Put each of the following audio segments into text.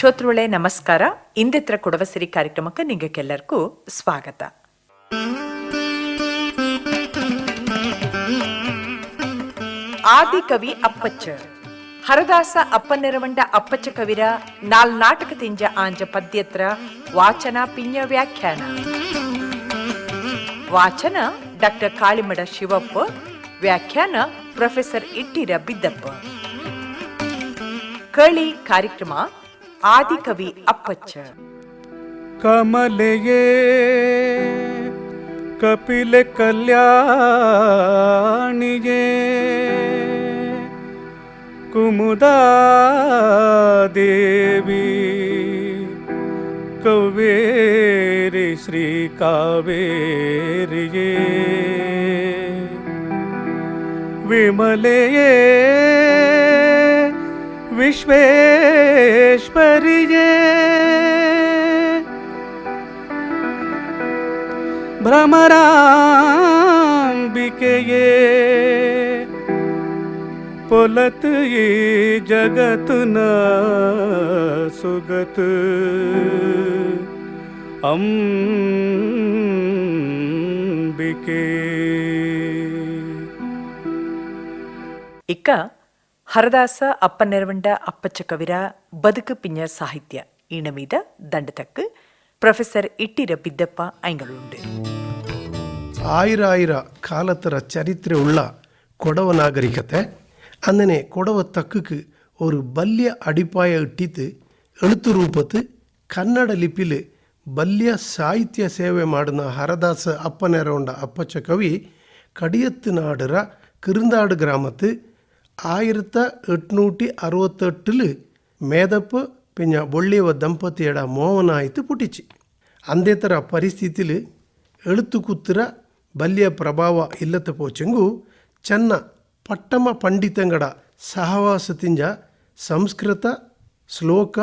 ಶ್ರೋತೃಗಳೇ ನಮಸ್ಕಾರ. ಇಂದಿತ್ರ ಕೊಡವಸಿರಿ ಕಾರ್ಯಕ್ರಮಕ್ಕೆ ನಿಮಗೆಲ್ಲರಿಗೂ ಸ್ವಾಗತ. ಆದಿಕವಿ ಅಪ್ಪಚ್ಚ ಹರದಾಸ ಅಪ್ಪನೆರವಂಡ ಅಪ್ಪಚ್ಚ ಕವಿರ, ನಾಲ್ ನಾಟಕ ತಿಂಜ ಆಂಜ ಪದ್ಯತ್ರ, ವಾಚನ ಪಿಂಜ ವ್ಯಾಖ್ಯಾನ. ವಾಚನ ಡಾಕ್ಟರ್ ಕಾಳಿಮಡ ಶಿವಪ್ಪ, ವ್ಯಾಖ್ಯಾನ ಪ್ರೊಫೆಸರ್ ಇಟ್ಟಿರ ಬಿದ್ದಪ್ಪ. ಕಳಿ ಕಾರ್ಯಕ್ರಮ आदि कवि अपच्च कमलये कपिल कल्याणिये कुमुदा देवी कवेरे श्री कावेरिये विमलये विश्वेश्वरिये भ्रमराम्बिके पुलत ये जगत न सुगत। अम्बिके इक्का ಹರದಾಸ ಅಪ್ಪನ್ನೆರವಂಡ ಅಪ್ಪಚ್ಚ ಕವಿರ ಬದುಕು ಪಿಂಜ ಸಾಹಿತ್ಯ ಈಣ ಮೀದ ದಂಡತಕ್ಕು ಪ್ರೊಫೆಸರ್ ಇಟ್ಟಿರ ಬಿದ್ದಪ್ಪ ಐಂಗಲುಂಡು ಆಯಿರಾಯಿರ ಕಾಲತರ ಚರಿತ್ರೆ ಉಳ್ಳ ಕೊಡವ ನಾಗರಿಕತೆ അങ്ങനെ കുടവത്തക്കുക്ക് ഒരു ബല്യ അടിപ്പായ ഇട്ടിത്ത് എഴുത്തു രൂപത്ത് കന്നഡ ലിപ്പിൽ ബല്യ സാഹിത്യ സേവ മാടുന്ന ഹരദാസ് അപ്പനേരവുണ്ട അപ്പച്ച കവി കടിയത്ത് നാടുറ കിരുന്താട് ഗ്രാമത്ത് ആയിരത്തി എട്നൂറ്റി അറുപത്തെട്ടിൽ മേധപ്പ് പിന്നെ ബൊള്ളിയവ ദമ്പതിയുടെ മോവനായിട്ട് പുട്ടിച്ച് അന്തേത്തര പരിസ്ഥിതിയിൽ എഴുത്തുകുത്തിര ಬಲ್ಯ ಪ್ರಭಾವ ಇಲ್ಲತ ಪೋಚಂಗು ಚೆನ್ನ ಪಟ್ಟಮ ಪಂಡಿತಂಗಡ ಸಹವಾಸತಿಂಜ ಸಂಸ್ಕೃತ ಶ್ಲೋಕ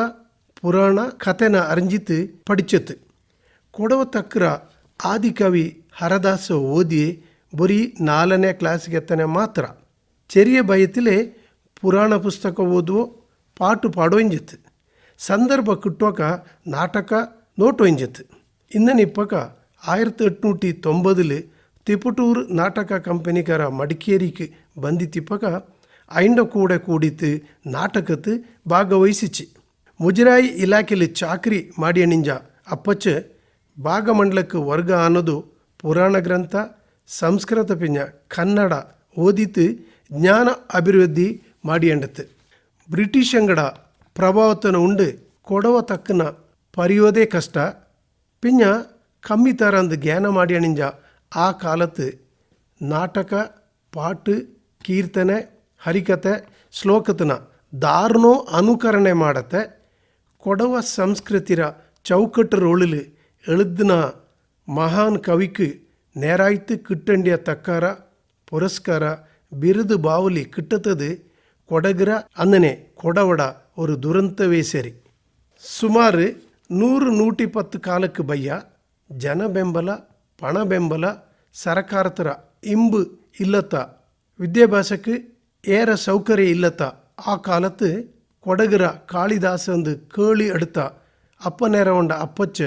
ಪುರಾಣ ಕಥೆನ ಅರಂಜಿತ್ ಪಡಿಚತ್ ಕೊಡವ ತಕ್ರ ಆದಿಕವಿ ಹರದಾಸ ಓದಿ ಬರೀ ನಾಲ್ಕನೇ ಕ್ಲಾಸ್ಗೆತ್ತನೆ ಮಾತ್ರ ചെറിയ ഭയത്തിൽ പുരാണ ಪುಸ್ತಕ ಓದುವ ಪಾಟು ಪಾಡೋ ಇಂಜಿತ್ತು ಸಂದರ್ಭ കിട്ടുവക്ക ನಾಟಕ ನೋಟೋ ಇಂಜಿತ್ತು ഇന്നനിപ്പക്ക ആയിരത്തി എട്നൂറ്റി തൊമ്പതിൽ തിപ്പുട്ടൂർ നാട്ടക കമ്പനിക്കാര മടിക്കേരിക്ക് ബന്ധിത്തിപ്പക്ക അതിൻ്റെ കൂടെ കൂടിത്ത് നാട്ടകത്ത് ഭാഗവഹിച്ചു മുജരായി ഇലാഖയിൽ ചാക്രി മാടിയണിഞ്ച അപ്പച്ച് ഭാഗമണ്ഡലക്ക് വർഗ ആനതു പുരാണ ഗ്രന്ಥ ಸಂಸ್ಕೃತ ಪಿಂಜ ಕನ್ನಡ ಓದಿತು ಜ್ಞಾನ ಅಭಿವೃದ್ಧಿ ಮಾಡಿಯಂಡತ್ತು ಬ್ರಿಟಿಷಂಗಡ ಪ್ರಭಾವತನ ಉಂಡು ಕೊಡವ ತಕ್ಕನ ಪರಿಯೋದೇ ಕಷ್ಟ ಪಿಂಜ ಕಮ್ಮಿ ತರಂದು ಜ್ಞಾನ ಮಾಡಿಯಣಿಂಜ ಆ ಕಾಲತ್ತು ನಾಟಕ ಪಾಟು ಕೀರ್ತನೆ ಹರಿಕತೆ ಶ್ಲೋಕತನ ದಾರುಣೋ ಅನುಕರಣೆ ಮಾಡತ್ತೆ ಕೊಡವ ಸಂಸ್ಕೃತಿರ ಚೌಕಟ್ಟು ರೋಳಿಲು எழுதின மகான் கவிக்கு நேராய்த்து கிட்டண்டிய தக்காரா புரஸ்காரா ಬಿರುದು ಬಾವುಲಿ ಕಿಟ್ಟತದು ಕೊಡಗರ ಅಂದನೆ ಕೊಡವಡ ஒரு துரந்தவே சரி சுமார் நூறு நூற்றி பத்து காலக்கு பையா ஜன ಬೆಂಬಲ பண ಬೆಂಬಲ ಸರಕಾರತರ ಇಂಬು ಇಲ್ಲತ್ತ ವಿದ್ಯಾಭ್ಯಾಸಕ್ಕೆ ಏರ ಸೌಕರ್ಯ ಇಲ್ಲತ್ತ ಆ ಕಾಲತ್ತು ಕೊಡಗರ ಕಾಳಿದಾಸಂದು ಕೇಳಿ ಅಡುತ್ತ ಅಪ್ಪ ನೆರವಂಡ ಅಪ್ಪಚ್ಚ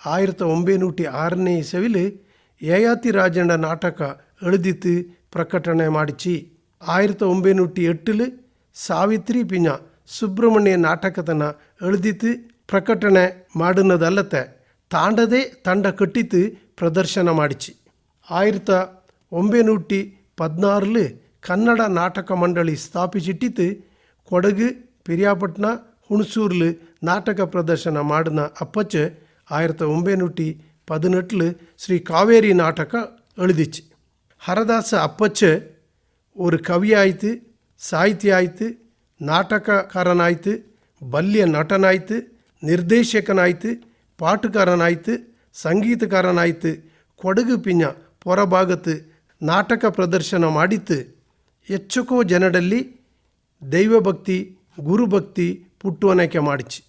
ಆಯಿರತ್ತ ಒಂಬೈನೂಟಿ ಆರನೇ ಇಸವಿಲು ಯಯಾತಿ ರಾಜಂಡ ನಾಟಕ எழுதித்து പ്രകടനം മാടിച്ചി ആയിരത്തി ഒമ്പതിനൂറ്റി എട്ടിൽ സാവിത്രി പിഞ്ഞ ಸುಬ್ರಹ್ಮಣ್ಯ ನಾಟಕದನ್ನು ಎಳೆದಿತ್ತು ಪ್ರಕಟಣೆ ಮಾಡಿನದಲ್ಲತ್ತೆ ತಾಂಡದೇ ತಂಡ ಕಟ್ಟಿತ್ತು ಪ್ರದರ್ಶನ ಮಾಡಿಚಿ. ಆಯಿರತ ಒಂಬೈನೂಟಿ ಪದಿನಾರಲ್ಲಿ ಕನ್ನಡ ನಾಟಕ ಮಂಡಳಿ ಸ್ಥಾಪಿಸಿಟ್ಟಿತ್ತು ಕೊಡಗು, ಪಿರಿಯಾಪಟ್ನ ಹುಣಸೂರ್ಲು ನಾಟಕ ಪ್ರದರ್ಶನ ಮಾಡಿನ ಅಪ್ಪಚ್ಚ ಆಯಿರತ ಒಂಬೈನೂಟಿ ಪದಿನೆಟ್ಟಿಲು ಶ್ರೀ ಕಾವೇರಿ ನಾಟಕ ಎಳೆದಿಚ್ಚಿ ஹரதாச அப்பச்சே ஒரு ಕವಿಯಾಯಿತು ಸಾಹಿತಿ ಆಯಿತು, ನಾಟಕಕಾರನಾಯಿತು, ಬಲ್ಯ ನಟನಾಯಿತು, ನಿರ್ದೇಶಕನಾಯಿತು, ಪಾಟುಕಾರನಾಯಿತು, ಸಂಗೀತಕಾರನಾಯಿತು, ಕೊಡಗು ಪಿಂಜ ಹೊರಭಾಗತ್ತು ನಾಟಕ ಪ್ರದರ್ಶನ ಮಾಡಿತ್ತು. ಹೆಚ್ಚಕೋ ಜನರಲ್ಲಿ ದೈವಭಕ್ತಿ, ಗುರುಭಕ್ತಿ ಪುಟ್ಟುವನಕೆ ಮಾಡಿಚಿ.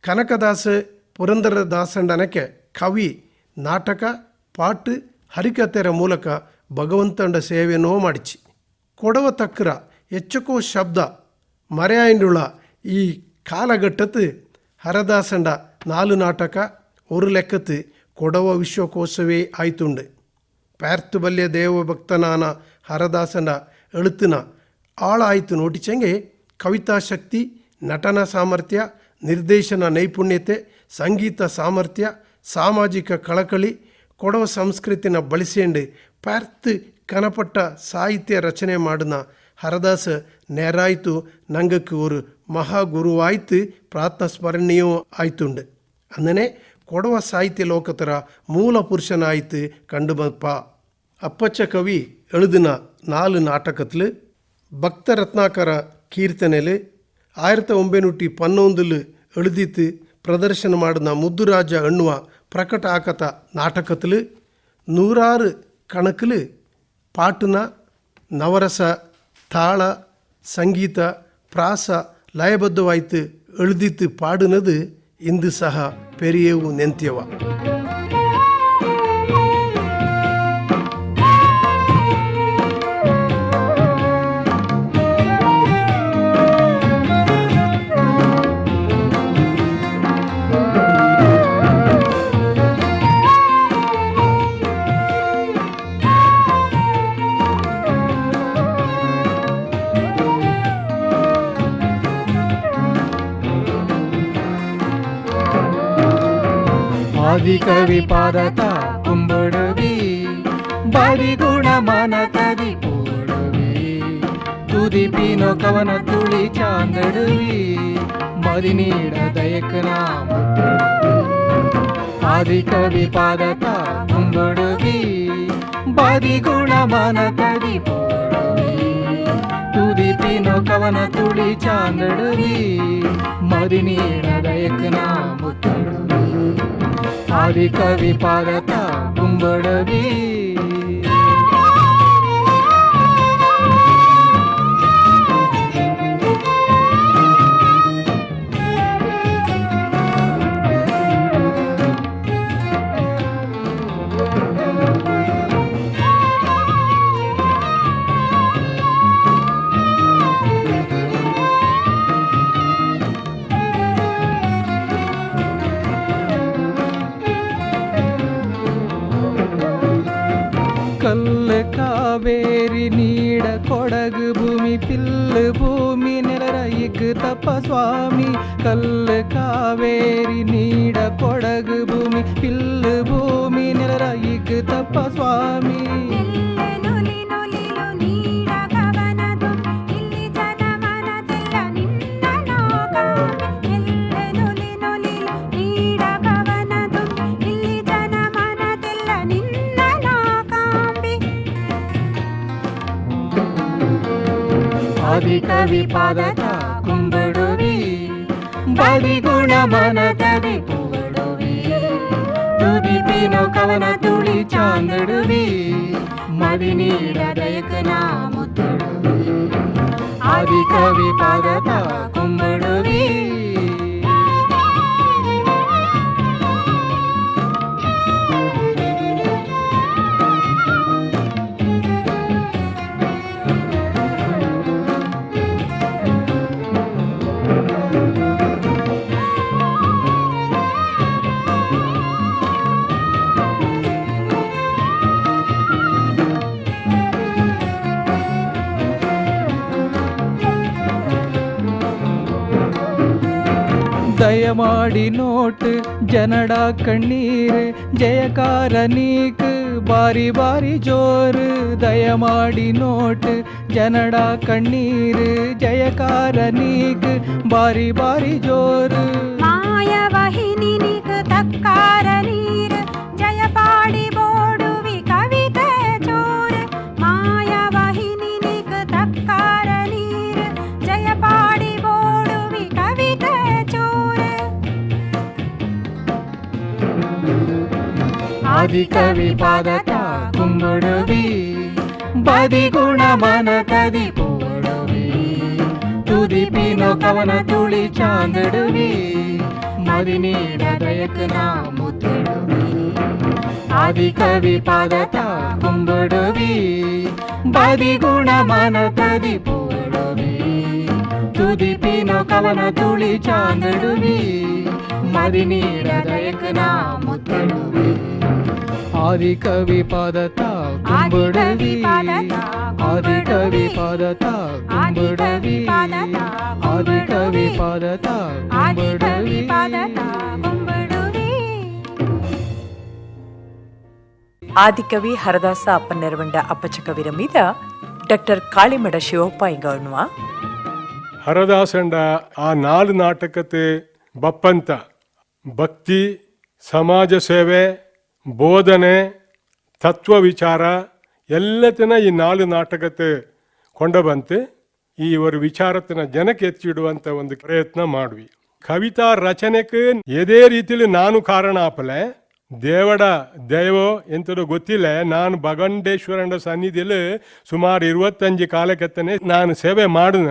ಕನಕದಾಸ ಪುರಂದರದಾಸಂಡನಕ್ಕೆ ಕವಿ, ನಾಟಕ, ಪಾಟು ಹರಿಕತೆರ ಮೂಲಕ ಭಗವಂತಂಡ ಸೇವೆನೋ ಮಾಡಿಚಿ. ಕೊಡವ ತಕ್ಕರ ಹೆಚ್ಚಕೋ ಶಬ್ದ, ಮರೆಯಾಯಿಂಡುಳ ಈ ಕಾಲಘಟ್ಟತ್ತು ಹರದಾಸಂಡ ನಾಲು ನಾಟಕ ಒರು ಲೆಕ್ಕತ್ತು ಕೊಡವ ವಿಶ್ವಕೋಶವೇ ಆಯ್ತುಂಡು. ಪ್ಯಾರ್ತು ಬಲ್ಯ ದೇವಭಕ್ತನಾನ ಹರದಾಸನ ಎಳುತ್ತಿನ ಆಳಾಯಿತು ನೋಟಿಚಂಗೆ ಕವಿತಾ ಶಕ್ತಿ, ನಟನ ಸಾಮರ್ಥ್ಯ, ನಿರ್ದೇಶನ ನೈಪುಣ್ಯತೆ, ಸಂಗೀತ ಸಾಮರ್ಥ್ಯ, ಸಾಮಾಜಿಕ ಕಳಕಳಿ, ಕೊಡವ ಸಂಸ್ಕೃತಿನ ಬಳಸಿಕೊಂಡು പാർത്ത് കനപ്പെട്ട சாகித்ய ரச்சனை மாடின ஹரதாஸ் நேராய்த்து நங்கக்கு ஒரு மಹಾಗುರುವಾಯ್ತು ಪ್ರಾರ್ಥನಾ ಸ್ಮರಣೆಯೂ ಆಯ್ತುಂಡು ಅಂದನೆ ಕೊಡವ ಸಾಹಿತ್ಯ ಲೋಕತರ ಮೂಲ ಪುರುಷನಾಯ್ತು ಕಂಡುಬಪ್ಪ ಅಪ್ಪಚ್ಚ ಕವಿ எழுதின நாலு நாட்டகத்தில் பக்த ரத்னாகர கீர்த்தனையில் ஆயிரத்தி ஒம்பைநூற்றி பன்னொந்தில் எழுதித்து பிரதர்சனம் ஆடின முத்துராஜ எண்ணுவ பிரகட ஆக்கத நாட்டகத்தில் நூறாறு ಕಣಕಲು ಪಾಟುನ ನವರಸ ತಾಳ ಸಂಗೀತ ಪ್ರಾಸ ಲಯಬದ್ಧವಾಯ್ತು ಎಳೆದಿತ್ತು ಪಾಡಿನದು ಇಂದು ಸಹ ಪೆರಿಯವು ನೆಂತ್ಯವ ಆದಿಕವಿ ಪಾದತ ಕುಂಬುಡುವಿ ಬಾರಿ ಗುಣ ಮನತದಿ ಕೂಡುವಿ. ತುದಿಪಿನೋ ಕವನ ತುಳಿ ಚಾಂದಡವಿ ಮರಿ ನೀಡ ದಯಕನ ಆದಿಕವಿ ಪಾದತ ಕುಂಬುಡುವಿ ಬಾರಿ ಗುಣ ಮನ ಕವಿ ತುದಿಪಿನೋ ಕವನ ತುಳಿ ಚಾಂದಡವಿ ಮರಿ ನೀಡ ದಯಕನ ಮುತ್ತಡುವಿ ఆది కవి పారత గుమ్మడవీ ಕಲ್ಲು ಕಾವೇರಿ ನೀಡ ಕೊಡಗು ಭೂಮಿ ಪಿಲ್ಲು ಭೂಮಿ ನೆಲರ ಇಗ್ ತಪ್ಪ ಸ್ವಾಮಿ ಕಲ್ಲು ಕಾವೇರಿ ನೀಡ ಕೊಡಗು ಭೂಮಿ ಪಿಲ್ಲು ಭೂಮಿ ನೆಲರ ಇಗ್ ತಪ್ಪ ಸ್ವಾಮಿ ಆದಿ ಕವಿ ಪಾದತ ಕುಂಬಡುವಿ ಬದಿ ಗುಣ ಮನತದಿ ಪುಗಡುವಿ ತುದಿ ಪೀನೋ ಕವನ ತುಳಿ ಚಾಂದಡುವಿ ಮದಿ ನೀಡ ದಯಕನ ಮುತ್ತಡುವಿ ಆದಿ ಕವಿ ಪಾದತ ದಯಮಾಡಿ ನೋಟ್, ಜನಡ ಕಣ್ಣೀರ್, ಜಯಕಾರ ನೀಕ್, ಬಾರಿ ಬಾರಿ ಜೋರ್, ದಯಮಾಡಿ ನೋಟ್, ಜನಡ ಕಣ್ಣೀರ್, ಜಯಕಾರ ನೀಕ್, ಬಾರಿ ಬಾರಿ ಜೋರ್. ಮಾಯವಾಹಿನಿನಿಗ ತಕ್ಕಾರ ನೀರ್. ఆది కవి పాదత కుంభుడువి బది గుణ మన తది పూడువి. తుదిపినో కవన తుళి చాందుడువి. మరి నీడ దయకునా ముద్దుడువి. ఆది కవి పాదత కుంభుడువి బది గుణ మన తది పూడువి. తుదిపిన కవన తుళి చాందుడువి. మరి నీడ దయకునా ముద్దుడువి. ಆದಿಕವಿ ಪಾದತ ಕುಂಬುಡವಿ. ಆದಿಕವಿ ಆದಿ ಕವಿ ಕುಂಬುಡವಿ. ಪಾದತ ಆದಿ ಆದಿಕವಿ ಹರದಾಸ ಅಪ್ಪನೆರವಂಡ ಅಪ್ಪಚ ಕವಿರ ಮೀದ ಡಾಕ್ಟರ್ ಕಾಳಿಮಡ ಶಿವಪ್ಪ ಇಂಗವಣ್ವ ಹರದಾಸಂಡ ಆ ನಾಲ್ ನಾಟಕತೆ ಬಪ್ಪಂತ ಭಕ್ತಿ ಸಮಾಜ ಸೇವೆ ಬೋಧನೆ, ತತ್ವ ವಿಚಾರ ಎಲ್ಲತನ ಈ ನಾಲ್ಕು ನಾಟಕತೆ ಕೊಂಡಬಂತೆ, ಈ ಇವರು ವಿಚಾರತನ ಜನಕ್ಕೆ ಎತ್ತಿಡುವಂಥ ಒಂದು ಪ್ರಯತ್ನ ಮಾಡ್ವಿ. ಕವಿತಾ ರಚನೆಗೆ ಎದೇ ರೀತಿಲಿ ನಾನು ಕಾರಣ ಆಪಲೆ ದೇವಡ ದೈವೋ ಎಂತದೋ ಗೊತ್ತಿಲ್ಲ, ನಾನು ಭಗಂಡೇಶ್ವರನ ಸನ್ನಿಧಿಯಲ್ಲಿ ಸುಮಾರು ಇರುವತ್ತಂಜು ಕಾಲಕ್ಕೆ ನಾನು ಸೇವೆ ಮಾಡಿದ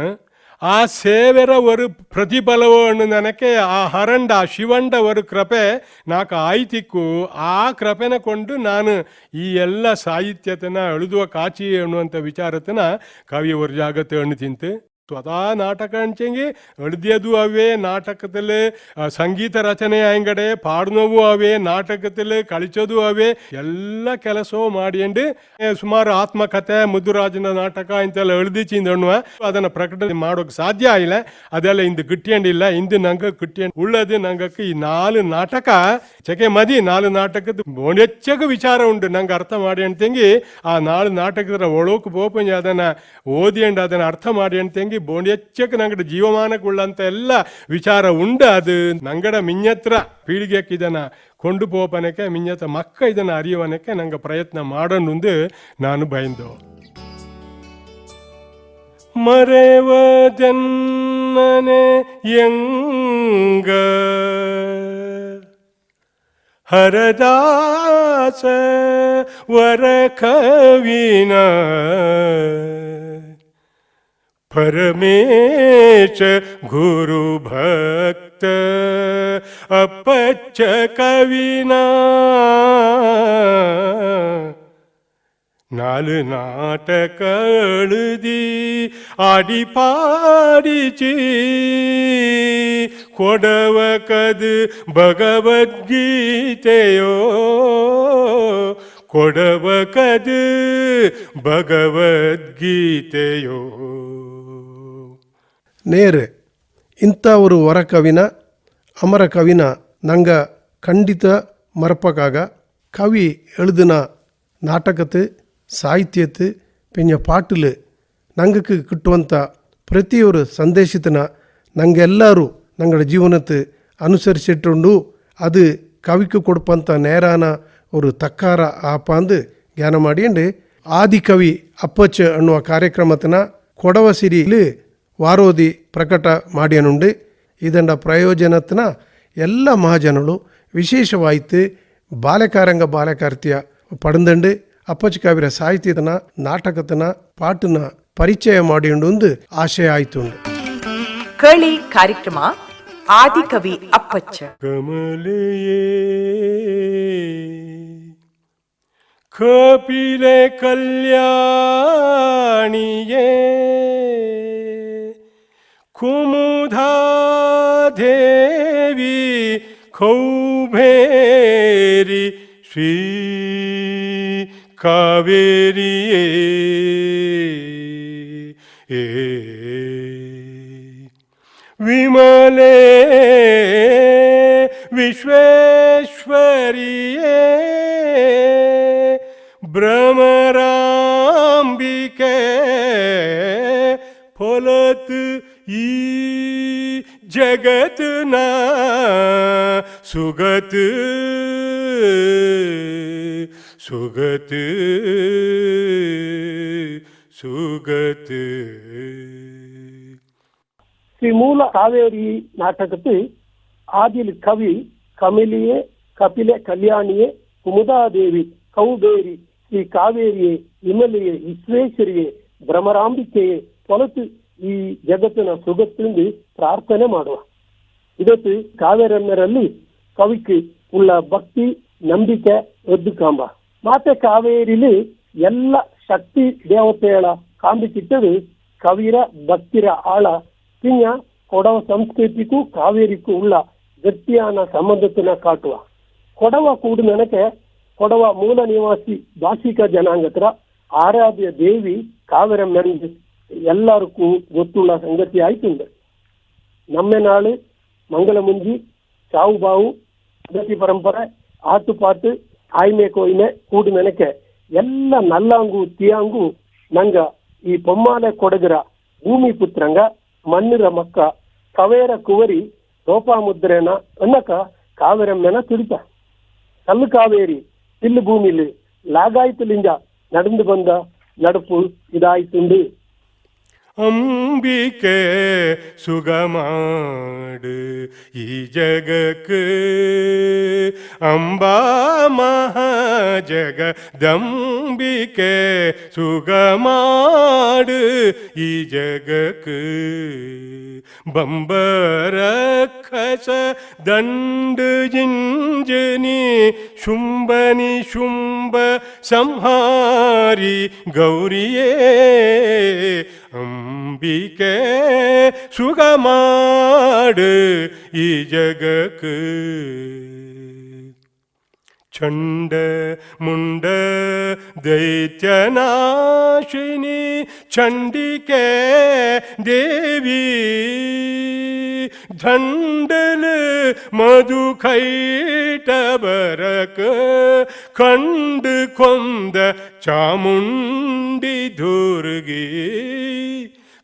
ಆ ಸೇವೆರ ಒರು ಪ್ರತಿಫಲವನ್ನು ನನಗೆ ಆ ಹರಂಡ ಆ ಶಿವಂಡ ಒರು ಕೃಪೆ ನಾಕ ಆಯ್ತಿಕ್ಕು, ಆ ಕೃಪೆನ ಕೊಂಡು ನಾನು ಈ ಎಲ್ಲ ಸಾಹಿತ್ಯತನ, ಅಳಿದುವ ಕಾಚಿ ಅನ್ನುವಂಥ ವಿಚಾರತನ ಕವಿ ಜಾಗತೆ ಅಣ್ಣು ತಿಂತು. ಸ್ವತಃ ನಾಟಕ ಅಂಚೆಂಗಿ ಎಳ್ದಿಯದು ಅವೇ ನಾಟಕದಲ್ಲಿ ಆ, ಸಂಗೀತ ರಚನೆ ಅಂಗಡೆ ಪಾಡ್ನವು ಅವೇ ನಾಟಕದಲ್ಲಿ ಕಳಿಸೋದು ಅವೇ ಎಲ್ಲ ಕೆಲಸವೂ ಮಾಡಿಯಂಡು ಏ, ಸುಮಾರು ಆತ್ಮಕಥೆ ಮುದ್ದುರಾಜನ ನಾಟಕ ಇಂತೆಲ್ಲ ಎಳ್ದಿ ಚಿಂದಣ್ಣುವ ಅದನ್ನ ಪ್ರಕಟಣೆ ಮಾಡೋಕೆ ಸಾಧ್ಯ ಇಲ್ಲ ಅದೆಲ್ಲ ಇಂದು ಗಿಟ್ಟಿಯಂಡಿಲ್ಲ ಇಂದು ನಂಗೆ ಗಿಟ್ಟಿಯಂಡ್ ಉಳ್ಳದು ನಂಗಕ್ಕೆ ಈ ನಾಲು ನಾಟಕ ಚೆಕೆ ಮದಿ ನಾಲು ನಾಟಕದ ಹೆಚ್ಚಗ ವಿಚಾರ ಉಂಟು ನಂಗೆ ಅರ್ಥ ಮಾಡಿ ಅಂತಂಗಿ ಆ ನಾಳು ನಾಟಕದ ಒಳೋಕು ಬೋಪಂಜಿ ಅದನ್ನ ಓದಿ ಅಂಡ್ ಅದನ್ನ ಅರ್ಥ ಮಾಡಿ ಅಂತಂಗಿ ನಂಗೆ ಬೋಂಡ್ಯಚ್ಚಕ್ಕೆ ನಂಗಡ ಜೀವಮಾನಕ್ಕುಳ್ಳಂತ ಎಲ್ಲ ವಿಚಾರ ಉಂಡ ಅದು. ನಂಗಡ ಮಿಂಜತ್ರ ಪೀಳಿಗೆಕ್ಕೆ ಇದನ್ನ ಕೊಂಡು ಪೋಪನಕ್ಕೆ ಮಿಂಜತ ಮಕ್ಕ ಇದನ್ನ ಅರಿಯುವನಕ್ಕೆ ನಂಗೆ ಪ್ರಯತ್ನ ಮಾಡೋಣಂದು ನಾನು ಬಯಂದು. ಮರೆವ ಜನ್ಮನೆ ಎಂಗ ಹರದಾಸ ವರ ಕವಿನ പരമേശ ഗുരുഭക്ത അപ്പച്ച കവിന. നാല് നാട്ടകഴുതി അടിപാടിച്ച് കൊടവക്കത് ഭഗവത്ഗീതയോ കൊടവക്കത് ഭഗവത്ഗീതയോ ನೇರೆ ಇಂಥ ಒಂದು ವರ ಕವಿನ ಅಮರ ಕವಿನ ನಂಗೆ ಖಂಡಿತ மறப்பக்காக கவி எழுதுனா நாட்டகத்து சாகித்யத்து பெஞ்ச பாட்டில் ನಂಗಕ್ಕೆ ಕಿಟ್ಟುವಂಥ ಪ್ರತಿಯೊರು ಸಂದೇಶತನ ನಂಗೆಲ್ಲರೂ ನಂಗಡ ಜೀವನತ್ತು ಅನುಸರಿಸಿಟ್ಟುಂಡು ಅದು ಕವಿಗೆ ಕೊಡುವಂಥ ನೇರಾನ ஒரு ತಕ್ಕಾರ ಆಪಾಂದು ಜ್ಞಾನ ಮಾಡಿಂಡು ಆದಿಕವಿ ಅಪ್ಪಚ್ಚ ಅನ್ನುವ ಕಾರ್ಯಕ್ರಮತನ ಕೊಡವ ಸಿರಿಲಿ ವಾರೋದಿ ಪ್ರಕಟ ಮಾಡಿಯನುಂಡು. ಇದಂಡ ಪ್ರಯೋಜನತ್ನ ಎಲ್ಲ ಮಹಾಜನಗಳು ವಿಶೇಷವಾಯಿತು ಬಾಲಕಾರಂಗ ಬಾಲಕಾರ್ತಿಯ ಪಡಂದಂಡು. ಅಪ್ಪಚ್ಚ ಕಾವಿರ ಸಾಹಿತ್ಯದನ ನಾಟಕತನ ಪಾಟನ ಪರಿಚಯ ಮಾಡಿಯುಂಡು ಆಶಯ ಆಯ್ತುಂಡು. ಕಳಿ ಕಾರ್ಯಕ್ರಮ ಆದಿಕವಿ ಅಪ್ಪಚ್ಚ. ಕಮಲೆಯೇ ಕಪಿಲೆ ಕಲ್ಯಾಣಿಯೇ. কুমুধা দেবী কৌভেরি শ্রী কাবেরি এ विमले विश्वेश्वरिये भ्रमराम्बिके फलत् ई ಜಗತ್ನ ಸುಗತ್ ಸುಗತ್ ಸುಗತ್ ஸ்ரீ மூல காவேரி நாட்டகத்து ஆதில் கவி கமிலியே கபில கல்யாணியே குமுதாதேவி ಕೌಬೇರಿ ಶ್ರೀ ಕಾವೇರಿಯೇ ವಿಮಲೆಯೇ ವಿಶ್ವೇಶ್ವರಿಯೇ ಭ್ರಮರಾಂಬಿಕೆಯೇ ಹೊಲತು ಈ ಜಗತ್ತಿನ ಸುಗತ್ತಿಂದು ಪ್ರಾರ್ಥನೆ ಮಾಡುವ. ಇದಕ್ಕೆ ಕಾವೇರಮ್ಮರಲ್ಲಿ ಕವಿಕೆ, ಉಳ್ಳ ಭಕ್ತಿ, ನಂಬಿಕೆ ಒದ್ದು ಕಾಂಬ ಮಾತೆ ಕಾವೇರಿಲಿ ಎಲ್ಲ ಶಕ್ತಿ ದೇವತೆಗಳ ಕಾಂಬಿಕಿಟ್ಟದು ಕವಿರ, ಭಕ್ತಿರ ಆಳ. ಕಿಂಗ ಕೊಡವ ಸಂಸ್ಕೃತಿಗೂ ಕಾವೇರಿಗೂ ಉಳ್ಳ ಗಟ್ಟಿಯಾನ ಸಂಬಂಧತನ ಕಾಟುವ. ಕೊಡವ ಕೂಡು ನನಗೆ ಕೊಡವ ಮೂಲ ನಿವಾಸಿ ಭಾಷಿಕ ಜನಾಂಗತರ ಆರಾಧ್ಯ ದೇವಿ ಕಾವೇರಮ್ಮನಿಗೆ ಎಲ್ಲರಿಗೂ ಗೊತ್ತುಳ್ಳ ಸಂಗತಿ ಆಯ್ತುಂಡು ನಮ್ಮ ನಾಳು ಮಂಗಲ ಮುಂಜಿ ಸಾವು ಬಾವು ಪದ್ಧತಿ ಪರಂಪರೆ ಆಟುಪಾಟು ಆಯ್ಮೆ ಕೊಯ್ಮೆ ಕೂಡು ನೆನಕೆ ಎಲ್ಲ ನಲ್ಲಾಂಗು ತಿಯಾಂಗು ನಂಗ ಈ ಪೊಮ್ಮಾಲೆ ಕೊಡಗರ ಭೂಮಿ ಪುತ್ರಂಗ ಮಣ್ಣಿರ ಮಕ್ಕ ಕವೇರ ಕುವರಿ ಲೋಪಾಮುದ್ರೇನ ಅನ್ನಕ ಕಾವೇರಮ್ಮೆನ ತುಡಿತ ಕಲ್ಲು ಕಾವೇರಿ ತಿಲ್ಲು ಭೂಮಿಲಿ ಲಾಗಾಯ್ತುಲಿಂದ ನಡೆದು ಬಂದ ನಡುಪು ಇದಾಯ್ತುಂಡು അംബികെ സുഖമാട് ഈ ജഗക്ക്. അംബാ മഹാജഗദംബികെ സുഖമാട് ഈ ജഗക്ക്. ബംബരക്കസ ദണ്ഡ് ജിഞ്ജനി ശുംഭനി ശുംഭ സംഹാരി ഗൗരിയേ. ಅಂಬಿಕೆ ಸುಗಮಾಡು ಈ ಜಗಕ್ಕೆ ചണ്ട് മുണ്ട് ദൈത്യനാശിനി ചണ്ഡികേ ദേവി. ധണ്ടൽ മധുഖൈടവരക കണ്ട് കൊന്ത ചാമുണ്ടി ദുർഗീ.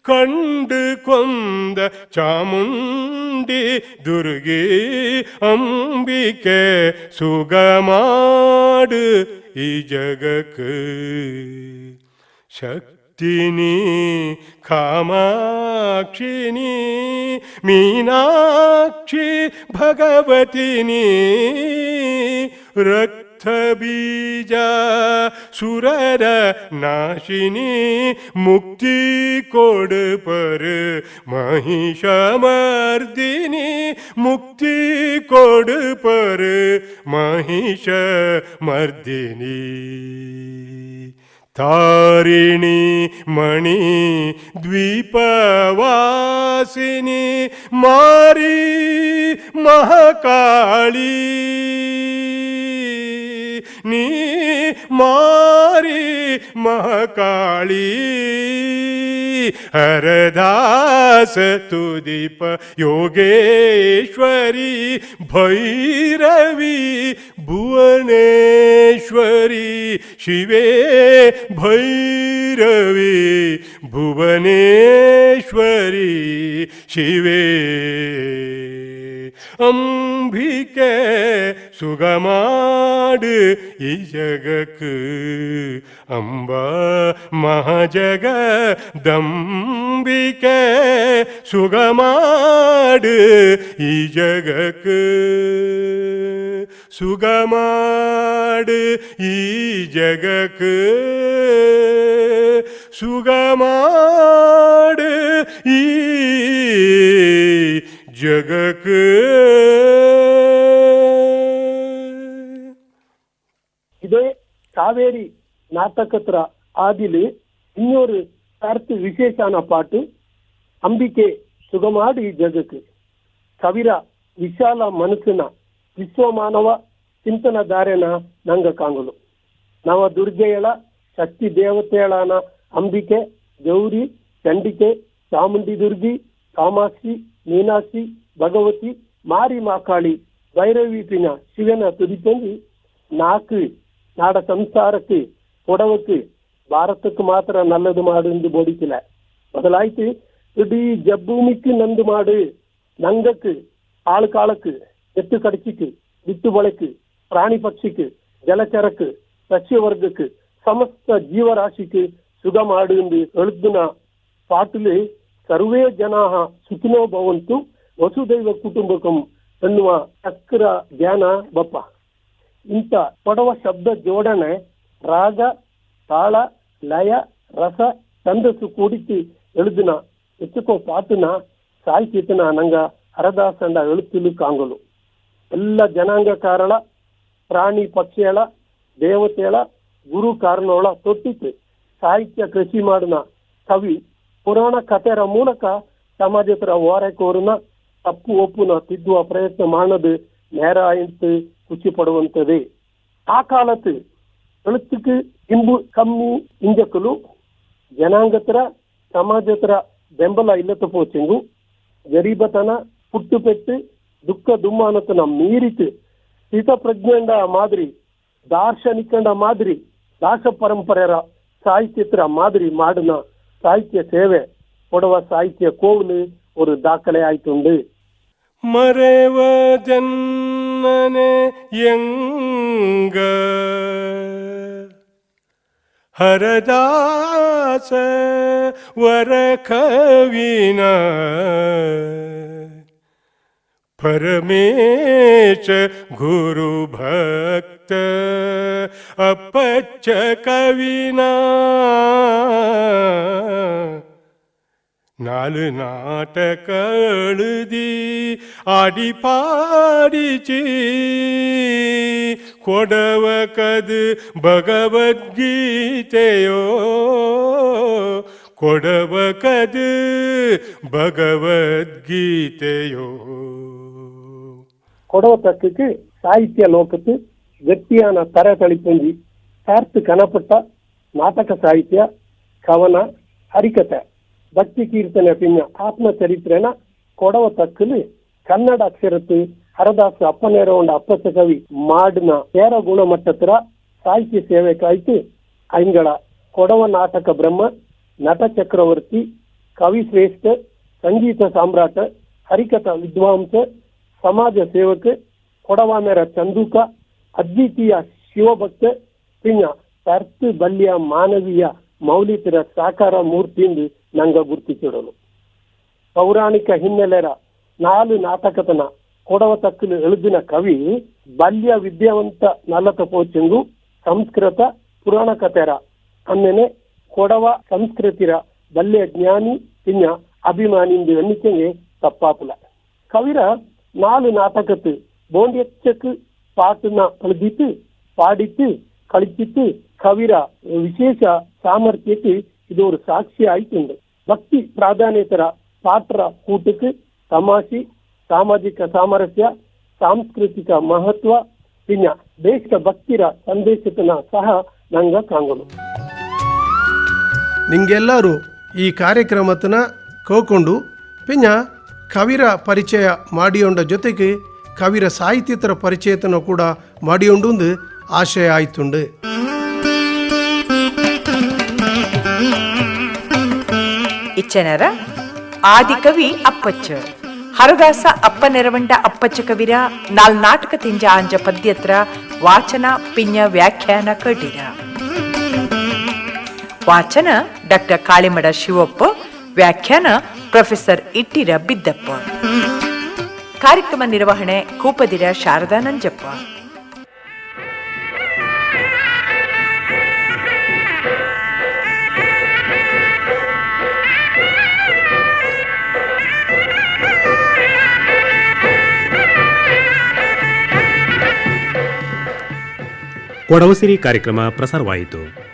കണ്ടു കൊന്ത ചാമുണ്ടി ദുർഗി അംബിക്കെ സുഖമാട് ഈ ജഗക്ക് ശക്തിനി കാമാക്ഷിനി മീനാക്ഷി ഭഗവതിനി രക്ത अनर्थ बीजा सुर नाशिनी, मुक्ति कोड पर महिषमर्दिनी, मुक्ति कोड पर महिष मर्दिनी तारिणी, मणि, द्वीपवासिनी, मारी, महाकाली। नी मारी महाकाळी हरदास तुदीप योगेश्वरी भैरवी भुवनेश्वरी शिवे भैरवी भुवनेश्वरी शिवे अम कुंभिके सुगमाड़ जगक अम्बा महाजग दम्बिके सुगमाड़ जगक सुगमाड़ जगक सुगमाड़ ಜಗಕ್ಕೆ ಸುಗಮಾಡು ಈ ಜಗಕ್ಕೆ இதே காவேரி நாட்டக்கத்திர ஆதிலு இன்னொரு கருத்து விசேஷான பாட்டு ಅಂಬಿಕೆ ಸುಗಮಾಡಿ ಈ ಜಗಕ್ಕೆ ಕವಿರ ವಿಶಾಲ ಮನಸ್ಸಿನ ವಿಶ್ವಮಾನವ ಚಿಂತನ ದಾರೆನ ನಂಗ ಕಾಂಗುಲು ನವ ದುರ್ಗೆಯಳ ಶಕ್ತಿ ದೇವತೆಯಳಾನ ಅಂಬಿಕೆ ಗೌರಿ ಚಂಡಿಕೆ ಚಾಮುಂಡಿ ದುರ್ಗಿ ಕಾಮಾಕ್ಷಿ மீனாட்சி பகவதி மாரி மாக்காளி பைரவி பினா சிவன துதிப்பொಂದು நாக்கு ನಾಡ ಸಂಸಾರಕ್ಕೆ ಕೊಡವಕ್ಕೆ ಭಾರತಕ್ಕೆ ಮಾತ್ರ ನಲ್ಲದು ಮಾಡು ಎಂದು ಬೋಡಿಸಿಲ್ಲ ಮೊದಲಾಯ್ತು ಇಡೀ ಜಬ್ಬೂಮಿಕ್ಕೆ ನಂದು ಮಾಡು ನಂಗಕ್ಕೆ காலக்கு எட்டு கடிச்சிக்கு வித்து வலைக்கு பிராணி பட்சிக்கு ஜலச்சரக்கு சசிய வர்க்கக்கு சமஸ்த ஜீவராசிக்கு சுகமாடு என்று எழுதுனா ಸರ್ವೇ ಜನಾಹ ಸುಖಿನೋ ಭವಂತು ವಸುದೈವ ಕುಟುಂಬಕಂ ಎನ್ನುವ ಚಕ್ರ ಜ್ಞಾನ ಬಪ್ಪ. ಇಂಥ ಪಡವ ಶಬ್ದ ಜೋಡಣೆ ರಾಗ, ತಾಳ, ಲಯ, ರಸ, ಛಂದಸ್ಸು ಕೂಡಿಸಿ ಎಳುದಿನ ಎಚ್ಚಕೋ ಪಾತುನ ಸಾಹಿತ್ಯನ ನಂಗ ಹರದಾಸಂಡ ಎಳುತ್ತಿಲು ಕಾಂಗಲು. ಎಲ್ಲ ಜನಾಂಗ ಕಾರಣ ಪ್ರಾಣಿ ಪಕ್ಷಿಗಳ ದೇವತೆಗಳ ಗುರು ಕಾರಣೋಳ ತೊಟ್ಟಿತ್ತು ಸಾಹಿತ್ಯ ಕೃಷಿ ಮಾಡಿನ ಕವಿ ಪುರಾಣ ಕಥೆರ ಮೂಲಕ ಸಮಾಜ ಹತ್ರ ತಪ್ಪು ಒಪ್ಪುನ ತಿದ್ದುವ ಪ್ರಯತ್ನ ಮಾಡದೆ ನೇರ ಆಯ್ತು ಖುಷಿ ಪಡುವಂತದೆ ಆ ಕಾಲತ್ತು ಎಳುತ್ತಿಗೆ ಇಂಬು ಕಮ್ಮಿ இஞ்சக்குழு ಜನಾಂಗತರ, ಸಮಾಜತರ ಬೆಂಬಲ ಇಲ್ಲತ ಪೋಚಿಂಗು ಗರೀಬತನ ಪುಟ್ಟು ಪೆಟ್ಟು ದುಃಖ ದುಮ್ಮಾನತನ ಮೀರಿತು ಹಿತ ಪ್ರಜ್ಞಂಡ ಮಾದರಿ ದಾರ್ಶನಿಕಂಡ ಮಾದರಿ, ದಾಸ ಪರಂಪರೆರ ಸಾಹಿತ್ಯತರ ಮಾದರಿ ಮಾಡನ ಸಾಹಿತ್ಯ ಸೇವೆ ಕೊಡುವ ಸಾಹಿತ್ಯ ಕೋವಲು ஒரு ದಾಖಲೆ ಆಯ್ತುಂಡು ಮರೆವ ಜನ್ನನೆ ಎಂಗ ಹರದಾಸ ವರ ಕವಿನ ಪರಮೇಶ ಗುರು ಭಕ್ತ ಅಪ್ಪಚ್ಚ ಕವಿನಾ நாலு நாட்டக எழுதி ஆடி பாடிச்சு கொடவ கது பகவத்கீதையோ கொடவ கது பகவத்கீதையோ ಕೊಡವ ತಕ್ಕಕ್ಕೆ ಸಾಹಿತ್ಯ ಲೋಕಕ್ಕೆ ಗಟ್ಟಿಯಾನ ತರ ತಳಿಪುಂಜಿ, ಸಾರ್ಥ ಕನಪಟ್ಟ, ನಾಟಕ ಸಾಹಿತ್ಯ, ಕವನ, ಹರಿಕತೆ, ಭಕ್ತಿ ಕೀರ್ತನೆ ಪಿನ್ನ ಆತ್ಮಚರಿತ್ರೆನ ಕೊಡವ ತಕ್ಕಲಿ ಕನ್ನಡ ಅಕ್ಷರತ್ತು ಹರದಾಸ ಅಪ್ಪನೇರವಂಡ ಅಪ್ಪಸ ಕವಿ ಮಾಡಿನ ಸೇರ ಗುಣಮಟ್ಟತ್ರ ಸಾಹಿತ್ಯ ಸೇವೆಕಾಯ್ತು ಐಂಗಳ ಕೊಡವ ನಾಟಕ ಬ್ರಹ್ಮ, ನಟ ಚಕ್ರವರ್ತಿ, ಕವಿ ಶ್ರೇಷ್ಠ, ಸಂಗೀತ ಸಾಮ್ರಾಟ, ಹರಿಕಥ ವಿದ್ವಾಂಸ, ಸಮಾಜ ಸೇವಕ, ಕೊಡವಾಮೆರ ಚಂದೂಕ ಅದ್ವಿತೀಯ ಶಿವಭಕ್ತ ಸಿಂಹ ಕರ್ತ ಬಲ್ಯ ಮಾನವೀಯ ಮೌಲಿತರ ಸಾಕಾರ ಮೂರ್ತಿ ಎಂದು ನಂಗ ಗುರುತಿಸಿಡಲು ಪೌರಾಣಿಕ ಹಿನ್ನೆಲೆರ ನಾಲು ನಾಟಕತನ ಕೊಡವ ತಕ್ಕಲು ಎಳುದಿನ ಕವಿ ಬಲ್ಯ ವಿದ್ಯಾವಂತ ನಲ್ಲತ ಪೋಚೆಂದು ಸಂಸ್ಕೃತ ಪುರಾಣ ಕಥೆರ ಅನ್ನೆನೆ ಕೊಡವ ಸಂಸ್ಕೃತಿರ ಬಲ್ಯ ಜ್ಞಾನಿ ಸಿಂಹ ಅಭಿಮಾನಿ ಎಂದು ಎನ್ನಿಕೆಗೆ ತಪ್ಪಾಪುಲ ಕವಿರ ನಾಲು ನಾಟಕತ್ತು ಬೋಂಡೆಚ್ಚಕ್ಕೆ பாட்டுனா எழுதிட்டு பாடிட்டு கழிச்சிட்டு கவிர ವಿಶೇಷ ಸಾಮರ್ಥ್ಯಕ್ಕೆ ಇದು ஒரு ಸಾಕ್ಷಿ ಆಯ್ತುಂಡು ಭಕ್ತಿ ಪ್ರಾಧಾನ್ಯತರ ಪಾತ್ರ ಕೂಟಕ್ಕೆ ತಮಾಷೆ ಸಾಮಾಜಿಕ ಸಾಮರಸ್ಯ ಸಾಂಸ್ಕೃತಿಕ ಮಹತ್ವ ಪಿನ್ನ ದೇಶ ಭಕ್ತಿರ ಸಂದೇಶಕನ ಸಹ ನಂಗ ಕಾಂಗಲು ನಿಂಗೆಲ್ಲರೂ ಈ ಕಾರ್ಯಕ್ರಮತನ ಕೋಕೊಂಡು ಪಿನ್ನ ಕವಿರ ಪರಿಚಯ ಮಾಡಿಯೊಂಡ ಜೊತೆಗೆ ಕವಿರ ಸಾಹಿತ್ಯತರ ಪರಿಚಯತನ ಕೂಡ ಮಾಡಿಯೊಂಡು ಆಶಯ ಆಯ್ತುಂಡು. ಇಚ್ಚನರ? ಆದಿಕವಿ ಅಪ್ಪಚ್ಚ ಹರದಾಸ ಅಪ್ಪ ನೆರವಂಡ ಅಪ್ಪಚ್ಚ ಕವಿರ, ನಾಲ್ ನಾಟಕ ತಿಂಜ ಅಂಜ ಪದ್ಯತ್ರ, ವಾಚನ ಪಿಂಜ ವ್ಯಾಖ್ಯಾನ ಕಟ್ಟಿರ ವಾಚನ ಡಾಕ್ಟರ್ ಕಾಳಿಮಡ ಶಿವಪ್ಪ, ವ್ಯಾಖ್ಯಾನ ಪ್ರೊಫೆಸರ್ ಇಟ್ಟಿರ ಬಿದ್ದಪ್ಪ. ಕಾರ್ಯಕ್ರಮ ನಿರ್ವಹಣೆ ಕೂಪದಿರ ಶಾರದಾ ನಂಜಪ್ಪ. ಕೊಡವಸಿರಿ ಕಾರ್ಯಕ್ರಮ ಪ್ರಸಾರವಾಯಿತು.